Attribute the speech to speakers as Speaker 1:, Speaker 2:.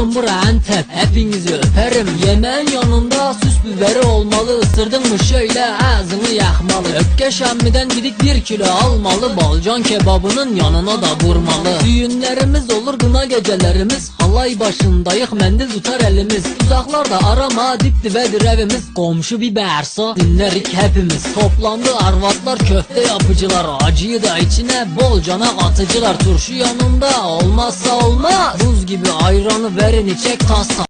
Speaker 1: Oğlum bura Antep hepinizi öperim. Yemeğin yanında süs biberi olmalı. Isırdın mı şöyle ağzını yakmalı. Öpke şemmiden gidip bir kilo almalı. Balcan kebabının yanına da vurmalı. Düğünlerimiz olur gına gecelerimiz Halay başındayık mendil tutar elimiz. Uzaklarda arama dip dibedir evimiz. Komşu bir bersa dinlerik hepimiz. Toplandı arvatlar köfte yapıcılar. Acıyı da içine bolcana katıcılar Turşu yanında olmazsa olmaz. Buz gibi ayranı verin içek tasa